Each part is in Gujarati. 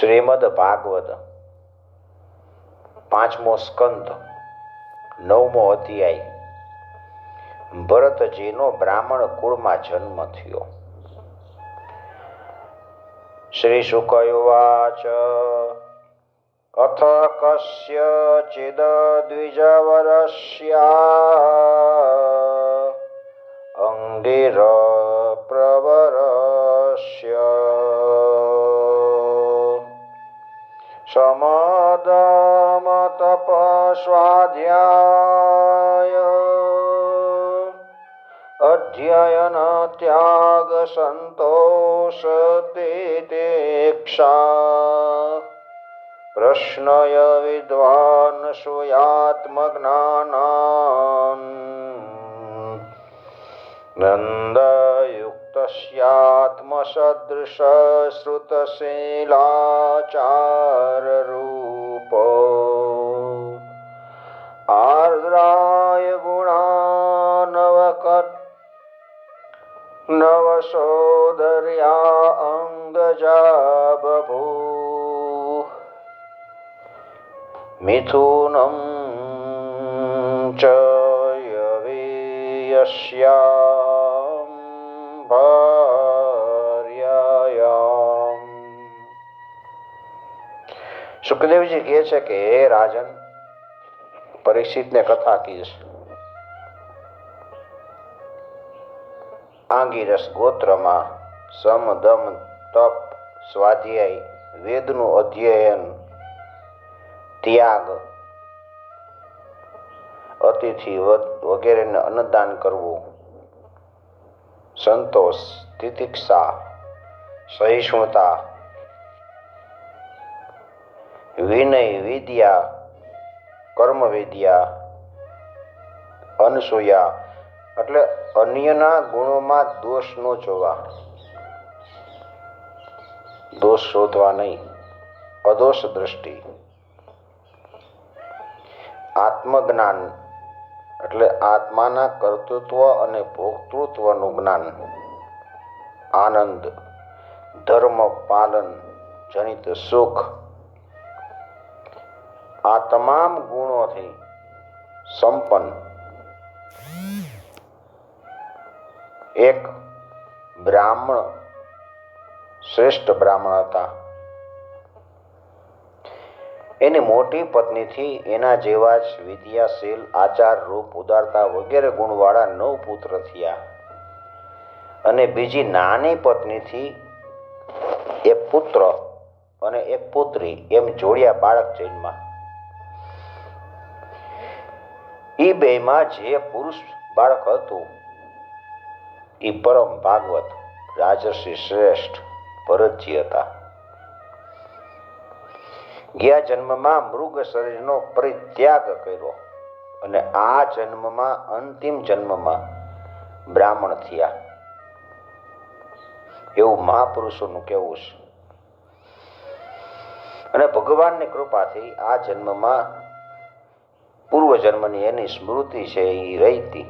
શ્રીમદ ભાગવત. પાંચમો સ્કંદ, નવમો અધ્યાય. ભરતજીનો બ્રાહ્મણ કુળમાં જન્મ થયો. શ્રી શુકયુવાચ અથ કસ્ય ચિદ દ્વિજવરસ્યા. અંગીર સમદમ તપસ્વાધ્યાય અધ્યયન ત્યાગ સંતોષ તિતિક્ષા પ્રશ્નય વિદ્વાન સુયાત્મજ્ઞાનાન નંદયુક્તસ્યાત્મસદૃશ શ્રુતશીલાચારરૂપો આર્દ્રાય ગુણાનવકટ નવસોદર્યા અંગજા બભૂ મિથુનમ ચ યવીયસ્યામ સુખદેવજી કહે છે કે હે રાજન, પરીક્ષિતને કથા કીશ આંગીરસ ગોત્રમાં સમ દમ તપ સ્વાધ્યાય વેદનું અધ્યયન ત્યાગ અતિથિ વગેરેને અન્નદાન કરવું. સંતોષ, તિતિક્ષા, સહિષ્ણુતા વિનય, વિદ્યા કર્મ વિદ્યા અનસૂયા, એટલે અન્યના ગુણોમાં દોષ ન જોવા. દોષ શોધવા નહીં, અદોષ દ્રષ્ટિ. આત્મજ્ઞાન, એટલે આત્માના કર્તૃત્વ અને ભોક્તૃત્વનું જ્ઞાન. આનંદ, ધર્મ, પાલન, જનિત સુખ આ તમામ ગુણોથી સંપન્ન. એક બ્રાહ્મણ, શ્રેષ્ઠ બ્રાહ્મણ હતા. એની મોટી પત્નીથી એના જેવા જ વિદ્યાશીલ, આચાર રૂપ, ઉદારતા વગેરે ગુણવાળા નવ પુત્ર થયા. અને બીજી નાની પત્નીથી એક પુત્ર અને એક પુત્રી એમ જોડ્યા બાળક જન્મા એ બેમાં જે પુરુષ બાળક હતું, એ પરમ ભાગવત રાજર્ષિ શ્રેષ્ઠ ભરતજી હતા. ગયા જન્મમાં મૃગ શરીરનો પરિત્યાગ કર્યો અને આ જન્મમાં, અંતિમ જન્મમાં બ્રાહ્મણ થયા. એવું મહાપુરુષોનું કહેવું છે. અને ભગવાનની કૃપાથી આ જન્મમાં પૂર્વ જન્મની એની સ્મૃતિ છે એ રહીતી.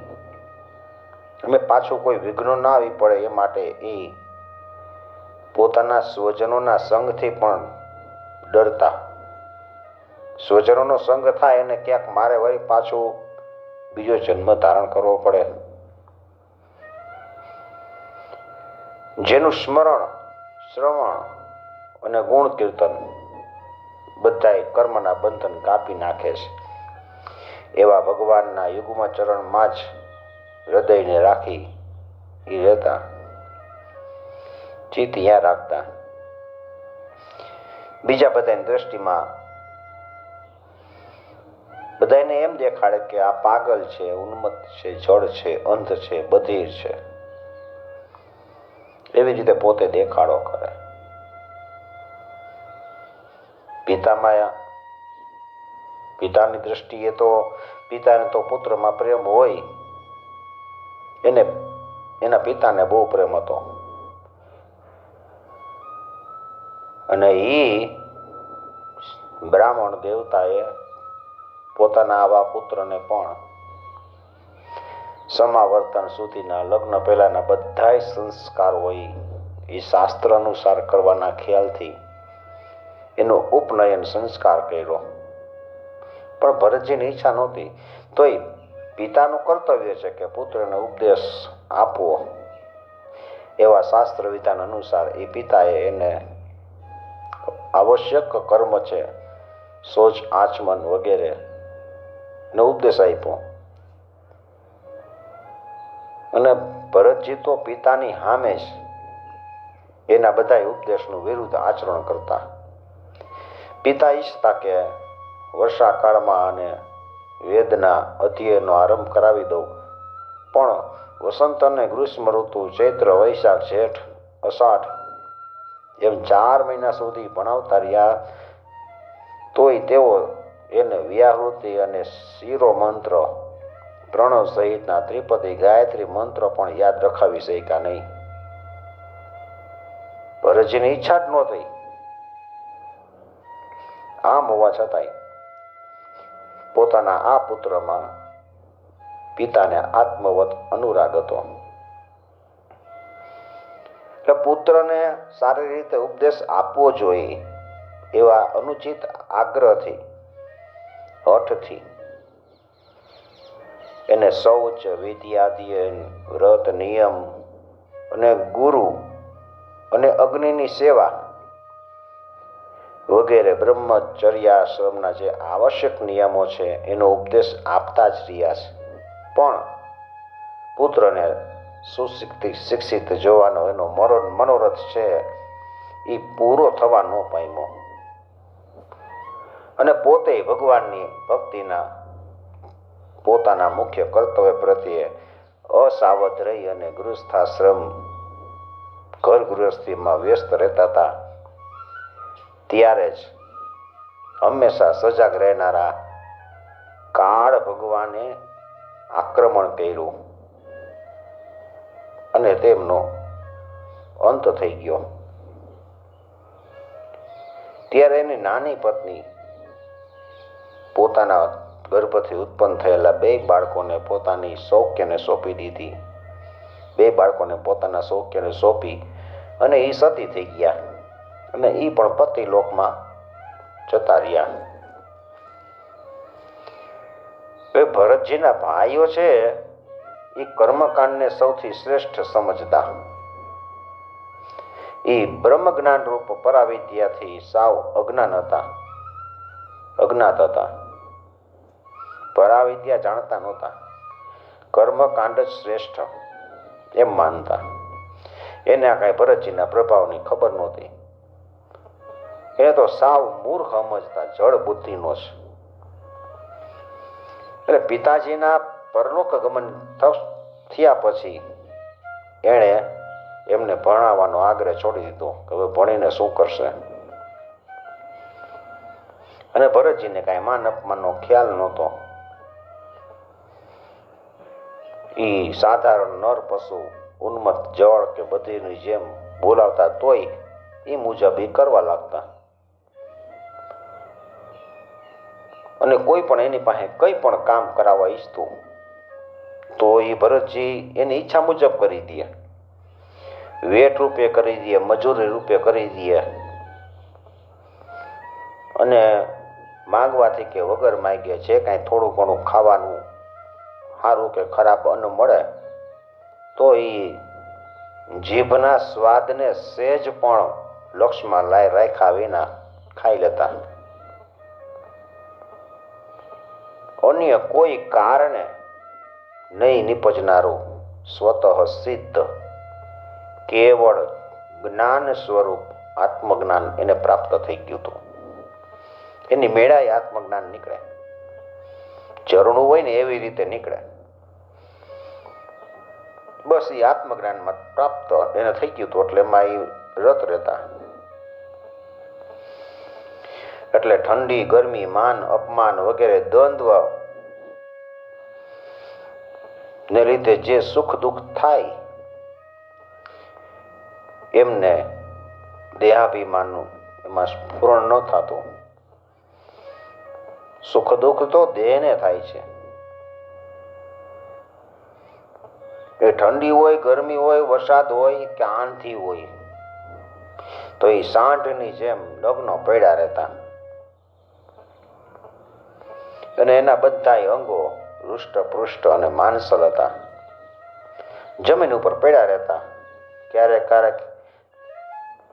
અમે પાછું કોઈ વિઘ્નો ના આવી પડે એ માટે એ પોતાના સ્વજનોના સંગથી પણ ડરતા. સ્વજનોનો સંગ થાય અને ક્યાંક મારે વળી પાછું બીજો જન્મ ધારણ કરવો પડે. જેનું સ્મરણ, શ્રવણ અને ગુણ કીર્તન બધાય કર્મના બંધન કાપી નાખે છે. એવા ભગવાનના યુગમાં ચરણમાં જ હૃદયને રાખી એ રહેતા. ચિત્ત ત્યાં રાખતા. બીજા બધાની દ્રષ્ટિમાં બધાને એમ દેખાડે કે આ પાગલ છે, ઉન્મત્ત છે જળ છે, અંધ છે, બધિર છે. એવી રીતે પોતે દેખાડો કરે. પિતામાં પિતાની દ્રષ્ટિએ તો, પિતાને તો પુત્રમાં પ્રેમ હોય. એને, એના પિતાને બહુ પ્રેમ હતો. અને એ બ્રાહ્મણ દેવતાએ પોતાના આવા પુત્રને પણ સમાવર્તન સુધીના લગ્ન પહેલાના બધાય સંસ્કાર હોય એ શાસ્ત્ર અનુસાર કરવાના ખ્યાલથી એનો ઉપનયન સંસ્કાર કર્યો. પણ ભરતજીની ઈચ્છા નહોતી. તોય પિતાનું કર્તવ્ય છે કે પુત્રને ઉપદેશ આપવો. એવા શાસ્ત્ર વિધાન અનુસાર એ પિતાએ એને આવશ્યક કર્મ છે સોચ આચમન વગેરે નો ઉપદેશ આપ્યો. અને ભરતજી તો પિતાની સામે જ એના બધા ઉપદેશનું વિરુદ્ધ આચરણ કરતા. પિતા ઈચ્છતા કે વર્ષાકાળમાં અને વેદના અધ્યયનો આરંભ કરાવી દઉં. પણ વસંત અને ગ્રીષ્મ ઋતુ ચૈત્ર વૈશાખ જેઠ અષાઢ એમ ચાર મહિના સુધી ભણાવતા રહ્યા, તોય તેઓ એને વ્યાહૃતિ અને શિરો મંત્ર, પ્રણવ સહિતના ત્રિપદી ગાયત્રી મંત્ર પણ યાદ રખાવી શક્યા નહીં. ભરતજીની ઈચ્છા જ ન થઈ. આમ હોવા છતાંય પોતાના આ પુત્રમાં પિતાને આત્મવત અનુરાગ હતો. એટલે પુત્રને સારી રીતે ઉપદેશ આપવો જોઈએ એવા અનુચિત આગ્રહથી હઠથી એને શૌચ વિદ્યાધ્યયન વ્રત, નિયમ અને ગુરુ અને અગ્નિની સેવા વગેરે બ્રહ્મચર્યાશ્રમના જે આવશ્યક નિયમો છે, એનો ઉપદેશ આપતા જ રહ્યા છે. પણ પુત્રને સુશિક્ષિત શિક્ષિત જોવાનો એનો મનોરથ છે એ પૂરો થવા ન પામ્યો. અને પોતે ભગવાનની ભક્તિના, પોતાના મુખ્ય કર્તવ્ય પ્રત્યે અસાવધ રહી અને ગૃહસ્થાશ્રમ ઘર ગૃહસ્થીમાં વ્યસ્ત રહેતા હતા. ત્યારે જ હંમેશા સજાગ રહેનારા કાળ ભગવાને આક્રમણ કર્યું અને તેમનો અંત થઈ ગયો. ત્યારે એની નાની પત્ની પોતાના ગર્ભથી ઉત્પન્ન થયેલા બે બાળકોને પોતાની સૌખ્યને સોંપી દીધી. બે બાળકોને પોતાના સૌખ્યને સોંપી અને એ સતી થઈ ગયા. અને એ પણ પતિ લોકમાં જતા રહ્યા. એ ભરતજીના ભાઈઓ છે એ કર્મકાંડને સૌથી શ્રેષ્ઠ સમજતા. એ બ્રહ્મ જ્ઞાન રૂપ પરાવિદ્યાથી સાવ અજ્ઞાન હતા. અજ્ઞાત હતા. પરાવિદ્યા જાણતા નહોતા. કર્મકાંડ જ શ્રેષ્ઠ એમ માનતા. એને આ કાંઈ ભરતજીના પ્રભાવની ખબર નહોતી. એ તો સાવ મૂર્ખ સમજતા જળ બુદ્ધિનો છે. એટલે પિતાજીના પરલોક ગમન થયા પછી એણે એમને ભણાવવાનો આગ્રહ છોડી દીધો કે હવે ભણીને શું કરશે? અને ભરતજીને કાંઈ માન અપમાનનો ખ્યાલ નહોતો. એ સાધારણ નર પશુ, ઉન્મત્ત જળ કે બધીની જેમ બોલાવતા તોય એ મુજબ એ કરવા લાગતા. અને કોઈ પણ એની પાસે કંઈ પણ કામ કરાવવા ઈચ્છતું તો એ ભરતજી એની ઈચ્છા મુજબ કરી દે. વેટ રૂપે કરી દે, મજૂરી રૂપે કરી દે. અને માંગવાથી કે વગર માંગે જે કાંઈ થોડું ઘણું ખાવાનું સારું કે ખરાબ અન્ન મળે, તો એ જીભના સ્વાદને સહેજ પણ લક્ષમાં લાય રાખ્યા વિના ખાઈ લેતા. અન્ય કોઈ કારણે નહીં નિપજનારું સ્વતઃ સિદ્ધ. કેવળ જ્ઞાન સ્વરૂપ આત્મજ્ઞાન એને પ્રાપ્ત થઈ ગયું હતું. એની મેળાએ આત્મજ્ઞાન નીકળે. ઝરણું હોય ને એવી રીતે નીકળે. બસ એ આત્મજ્ઞાનમાં પ્રાપ્ત એને થઈ ગયું હતું, એટલે એમાં એ રત રહેતા. એટલે ઠંડી, ગરમી, માન, અપમાન વગેરે દ્વંદ્વ ને લીધે જે સુખ દુઃખ થાય, એમને દેહાભિમાનનું એમાં સ્ફુરણ ન થતું. સુખ દુઃખ તો દેહને થાય છે. એ ઠંડી હોય, ગરમી હોય, વરસાદ હોય કે આંધી હોય, તો એ સાંઠની જેમ લગ્ન પડ્યા રહેતા. અને એના બધા અંગો હૃષ્ટ પૃષ્ઠ અને માનસલ હતા. જમીન ઉપર પડ્યા રહેતા. ક્યારેક ક્યારેક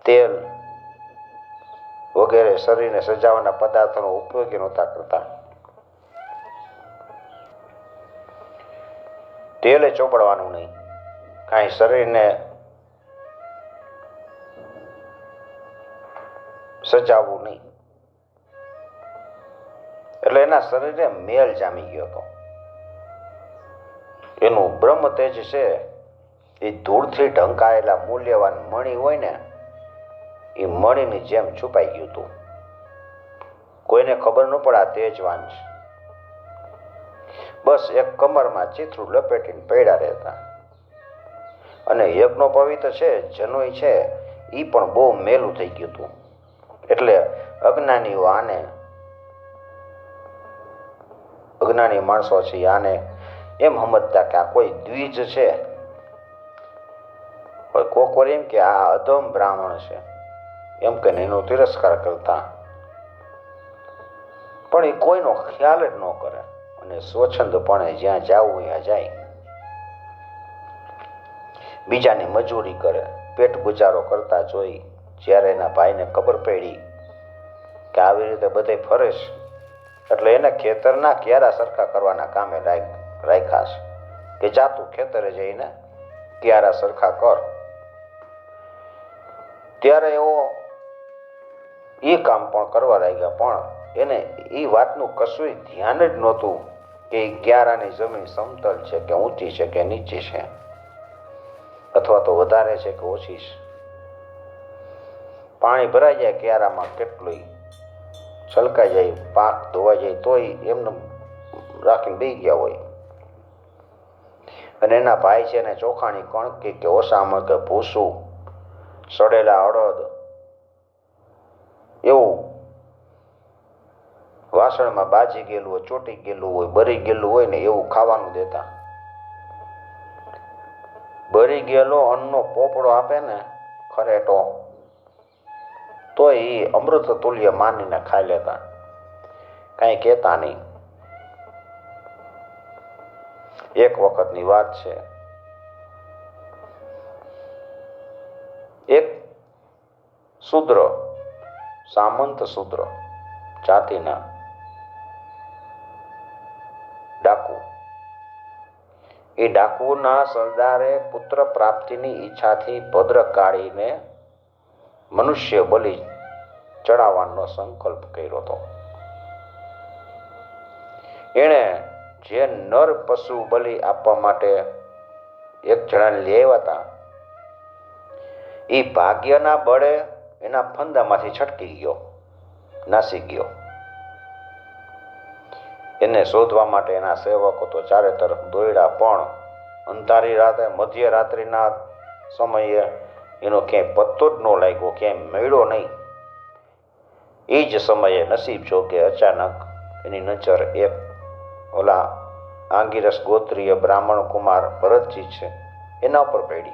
તેલ વગેરે શરીરને સજાવવાના પદાર્થોનો ઉપયોગી નહોતા કરતા. તેલે ચોપડવાનું નહીં. કાંઈ શરીરને સજાવવું નહીં. એટલે એના શરીરે મેલ જામી ગયો હતો. એનું બ્રહ્મ તેજ છે, એ ધૂળથી ઢંકાયેલા મૂલ્યવાન મણી હોય ને, એ મણીની જેમ છુપાઈ ગયું હતું. કોઈને ખબર ન પડે આ તેજવાન છે. બસ એક કમરમાં ચિત્રું લપેટીને પડ્યા રહેતા. અને યજ્ઞો પવિત્ર છે, જનોય છે એ પણ બહુ મેલું થઈ ગયું હતું. એટલે અજ્ઞાનીઓ આને અજ્ઞાની માણસો છે આને એમ સમજતા કે આ કોઈ દ્વિજ છે. કોક વાર એમ કે આ અધમ બ્રાહ્મણ છે. એમ કે એનો તિરસ્કાર કરતા. પણ એ કોઈનો ખ્યાલ જ ન કરે અને સ્વચ્છંદપણે જ્યાં જવું ત્યાં જાય. બીજાની મજૂરી કરે, પેટ ગુજારો કરતા જોઈ, જ્યારે એના ભાઈને ખબર પડી કે આવી રીતે બધે ફરે છે. એટલે એને ખેતરના ક્યારા સરખા કરવાના કામે રાખ્યા છે. કે જાતું ખેતરે જઈને ક્યારા સરખા કર. ત્યારે એવો એ કામ પણ કરવા લાગ્યા, પણ એને એ વાતનું કશું ધ્યાન જ નહોતું કે ક્યારાની જમીન સમતલ છે કે ઊંચી છે કે નીચી છે. અથવા તો વધારે છે કે ઓછી છે. પાણી ભરાઈ જાય ક્યારામાં કેટલું છલકાઈ જાય, પાક ધોવાઈ જાય, તોય એમને રાખીને બે ગયા હોય. અને એના ભાઈ છે એને ચોખાણી કણકી કે ઓસામણ કે ભૂસું, સડેલા અડદ, એવું. વાસણમાં બાજી ગયેલું હોય, ચોટી ગયેલું હોય, બરી ગયેલું હોય ને એવું ખાવાનું દેતા. બરી ગયેલો અન્નનો પોપડો આપે ને ખરેટો તો એ અમૃત તુલ્ય માનીને ખાઈ લેતા. કાંઈ કહેતા નહીં. એક વખતની વાત છે. એક શુદ્ર, સામંત શુદ્ર જાતિના ડાકુ. એ ડાકુના સરદારે પુત્ર પ્રાપ્તિની ઈચ્છાથી ભદ્ર કાઢીને મનુષ્ય બલિ ચડાવવાનો સંકલ્પ કર્યો હતો. એણે જે નર પશુ બલિ આપવા માટે એક જણાને આવ્યા હતા એ ભાગ્યના બળે એના ફંદામાંથી છટકી ગયો, નાસી ગયો. એને શોધવા માટે એના સેવકો તો ચારે તરફ દોડ્યા પણ અંધારી રાતે, મધ્યરાત્રિના સમયે એનો ક્યાંય પત્તો જ ન લાગ્યો, ક્યાંય મળ્યો નહીં. એ જ સમયે નસીબ જોગે અચાનક એની નજર એક, ઓલા આંગીરસ ગોત્રીય બ્રાહ્મણ કુમાર ભરતજી છે, એના ઉપર પડી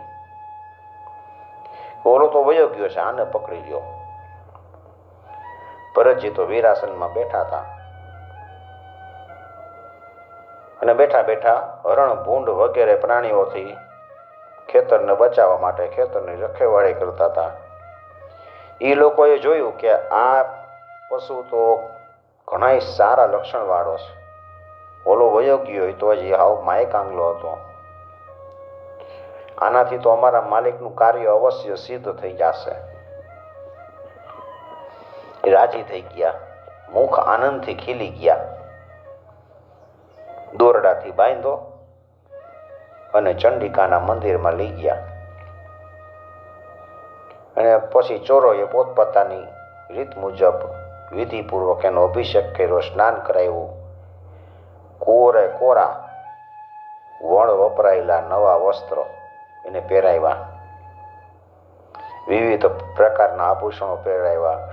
ઓલો તો વયો ગયો છે, આને પકડી લ્યો. ભરતજી તો વીરાસનમાં બેઠા હતા. અને બેઠા બેઠા હરણ ભૂંડ વગેરે પ્રાણીઓથી ખેતરને બચાવવા માટે ખેતરની રખેવાળી કરતા હતા. એ લોકોએ જોયું કે આ પશુ તો ઘણા સારા લક્ષણવાળો છે. ઓલો વયો ગયો હોય તો હજી હાવ માયક આંગલો હતો. આનાથી તો અમારા માલિકનું કાર્ય અવશ્ય સિદ્ધ થઈ જશે. રાજી થઈ ગયા. મુખ આનંદથી ખીલી ગયા. દોરડાથી બાંધો. અને ચંડિકાના મંદિરમાં લઈ ગયા. અને પછી ચોરોએ પોતપોતાની રીત મુજબ વિધિપૂર્વક એનો અભિષેક કર્યો, સ્નાન કરાવ્યું. કોરે કોરા વણ વપરાયેલા નવા વસ્ત્રો એને પહેરાવ્યા. વિવિધ પ્રકારના આભૂષણો પહેરાવ્યા.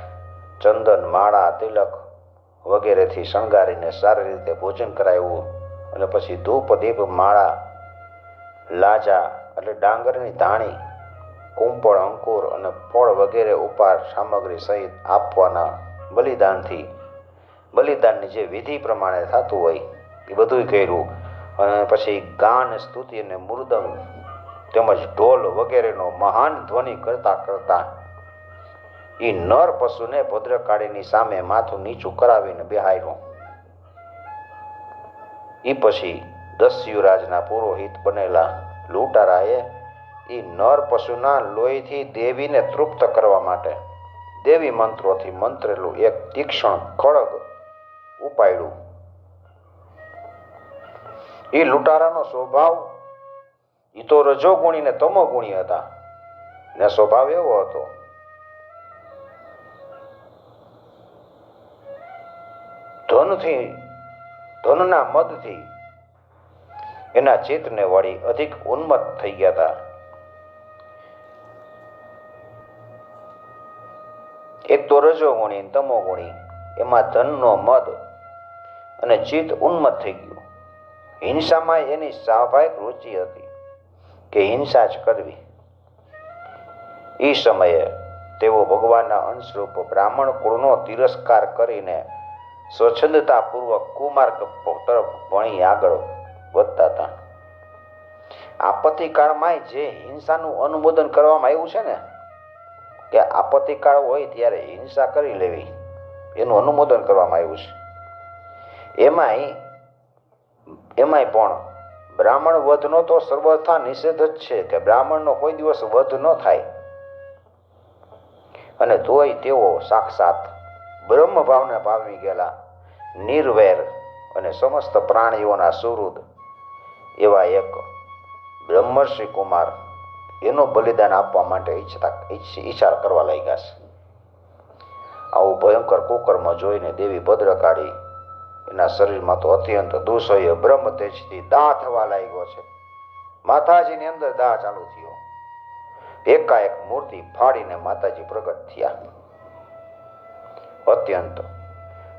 ચંદન, માળા, તિલક વગેરેથી શણગારીને સારી રીતે ભોજન કરાવ્યું. અને પછી ધૂપ, દીપ, માળા લાજા એટલે ડાંગરની ધાણી, કુંપળ, અંકુર અને ફળ વગેરે ઉપાર સામગ્રી સહિત આપવાના બલિદાનથી, બલિદાનની જે વિધિ પ્રમાણે થતું હોય, એ બધું કર્યું. અને પછી ગાન, સ્તુતિ અને મૃદંગ તેમજ ઢોલ વગેરેનો મહાન ધ્વનિ કરતા કરતા એ નર પશુને ભદ્રકાળીની સામે માથું નીચું કરાવીને બેહાર્યું એ પછી દસ્યુરાજના પુરોહિત બનેલા લૂંટારાએ એ નર પશુના લોહીથી દેવીને તૃપ્ત કરવા માટે દેવી મંત્રોથી મંત્રેલું એક તીક્ષ્ણ ખડગ ઉપાડ્યું. એ લૂંટારાનો સ્વભાવ એ તો રજોગુણી ને તમોગુણી હતા. ને સ્વભાવ એવો હતો. ધનથી, ધનના મદથી એના ચિત્તને વળી અધિક ઉન્મત્ત થઈ ગયા હતા. એક તો રજોગુણી તમો તમોગુણી, એમાં ધનનો મદ અને ચિત્ત ઉન્મત થઈ ગયું. હિંસામાં એની સ્વાભાવિક રુચિ હતી કે હિંસા જ કરવી. એ સમયે તેઓ ભગવાનના અંશરૂપ બ્રાહ્મણ કુળનો તિરસ્કાર કરીને સ્વચ્છંદતાપૂર્વક કુમાર્ગ તરફ ભણી આગળ વધતા હતા. આપત્તિકાળમાં જે હિંસાનું અનુમોદન કરવામાં આવ્યું છે ને, કે આપત્તિકાળ હોય ત્યારે હિંસા કરી લેવી, એનું અનુમોદન કરવામાં આવ્યું છે. એમાંય એમાંય પણ બ્રાહ્મણ વધનો તો સર્વથા નિષેધ જ છે કે બ્રાહ્મણનો કોઈ દિવસ વધ ન થાય. અને તોય તેઓ સાક્ષાત બ્રહ્મ ભાવને પામી ગયેલા, નિર્વૈર અને સમસ્ત પ્રાણીઓના સુહૃદ એવા એક બ્રહ્મર્ષિ કુમાર, એનું બલિદાન આપવા માટે ઈચ્છતા ઈચ્છાર કરવા લાગ્યા છે. આવું ભયંકર કુકર્મ જોઈને દેવી ભદ્રકાળી એના શરીરમાં તો અત્યંત દુસહ્ય બ્રહ્મ તેજથી દાહ થવા લાગ્યો છે. માતાજીની અંદર દાહ ચાલુ થયો. એકાએક મૂર્તિ ફાડીને માતાજી પ્રગટ થયા. અત્યંત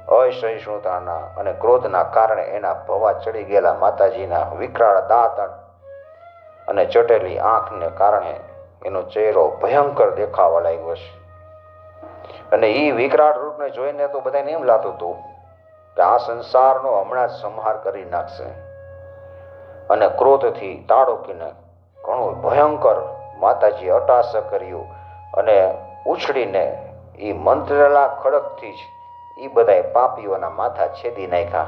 અસહિષ્ણુતાના અને ક્રોધના કારણે એના ભવા ચડી ગયેલા માતાજીના વિકરાળ દાંત અને ચટેલી આંખને કારણે એનો ચહેરો ભયંકર દેખાવા લાગ્યો છે. અને એ વિકરાળ રૂપને જોઈને તો બધાને એમ લાગતું હતું કે આ સંસારનો હમણાં જ સંહાર કરી નાખશે. અને ક્રોધથી તાળોકીને ઘણું ભયંકર માતાજી અટાસ કર્યું અને ઉછળીને એ મંત્રેલા ખડકથી જ એ બધાય પાપીઓના માથા છેદી નાખ્યા.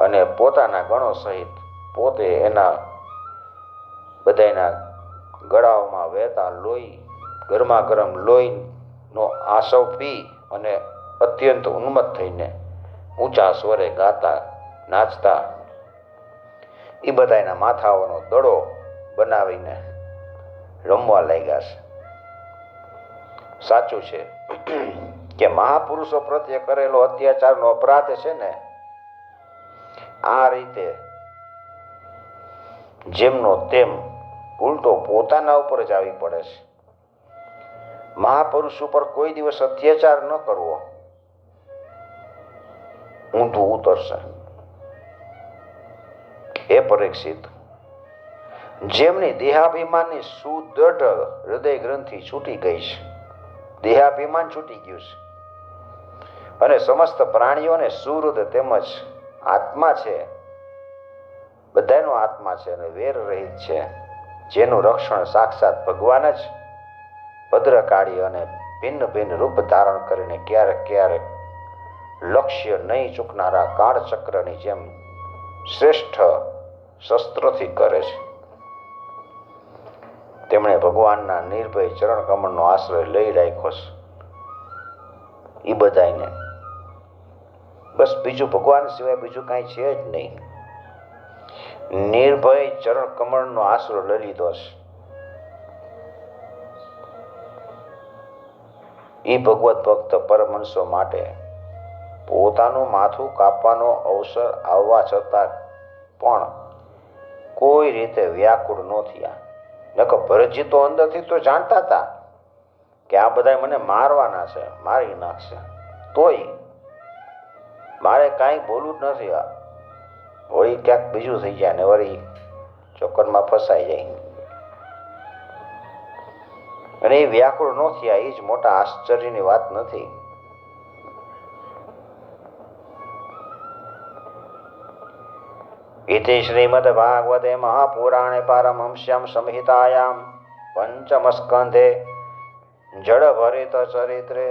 અને પોતાના ગણો સહિત પોતે એના બધાના ગળાઓમાં વહેતા લોહી, ગરમા ગરમ લોહીનો આસવ પી અને અત્યંત ઉન્મત્ત થઈને ઊંચા સ્વરે ગાતા, નાચતા એ બધાના માથાઓનો દડો બનાવીને રમવા લાગ્યા છે. સાચું છે. કે મહાપુરુષો પ્રત્યે કરેલો અત્યાચારનો અપરાધ છે ને, આ રીતે જેમનો તેમ ઉલટો પોતાના ઉપર જ આવી પડે છે. મહાપુરુષ ઉપર કોઈ દિવસ અત્યાચાર ન કરવો. ઊંધું ઉતરશે. એ પરીક્ષિત. જેમની દેહાભિમાનની સુદૃઢ હૃદય ગ્રંથિ છૂટી ગઈ છે. દેહાભિમાન છૂટી ગયું છે. અને સમસ્ત પ્રાણીઓને સુહૃદ તેમજ આત્મા છે. બધાનો આત્મા છે અને વેર રહિત છે. જેનું રક્ષણ સાક્ષાત ભગવાન જ ભદ્રકાળી અને ભિન્ન ભિન્ન રૂપ ધારણ કરીને ક્યારેક ક્યારેક લક્ષ્ય નહીં ચૂકનારા કાળચક્રની જેમ શ્રેષ્ઠ શસ્ત્રથી કરે છે. તેમણે ભગવાનના નિર્ભય ચરણ કમળનો આશ્રય લઈ રાખ્યો છે. એ બધાને બસ બીજું ભગવાન સિવાય બીજું કાંઈ છે જ નહીં. નિર્ભય ચરણ કમળનો આશરો લઈ લીધો છે. એ ભગવત ભક્ત પરમહંસો માટે પોતાનું માથું કાપવાનો અવસર આવવા છતાં પણ કોઈ રીતે વ્યાકુળ ન થયા. નકર ભરતજી તો અંદરથી તો જાણતા હતા કે આ બધા મને મારવાના છે, મારી નાખશે. તોય મારે કાંઈ બોલવું જ નથી આ વળી ક્યાંક બીજું થઈ જાય ને વળી ચોકરમાં ફસાઈ જાય અને એ વ્યાકુળ ન થયા એ જ મોટા આશ્ચર્યની વાત નથી इति श्रीमद्भागवते महापुराणे पारमहंस्यां संहितायां पञ्चमस्कन्धे जडभरितचरित्रे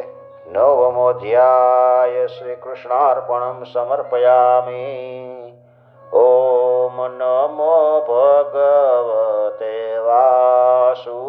નવમોધ્યાય શ્રી કૃષ્ણાર્પણમ સમર્પયામિ ઓમ નમો ભગવતે વાસુદેવાય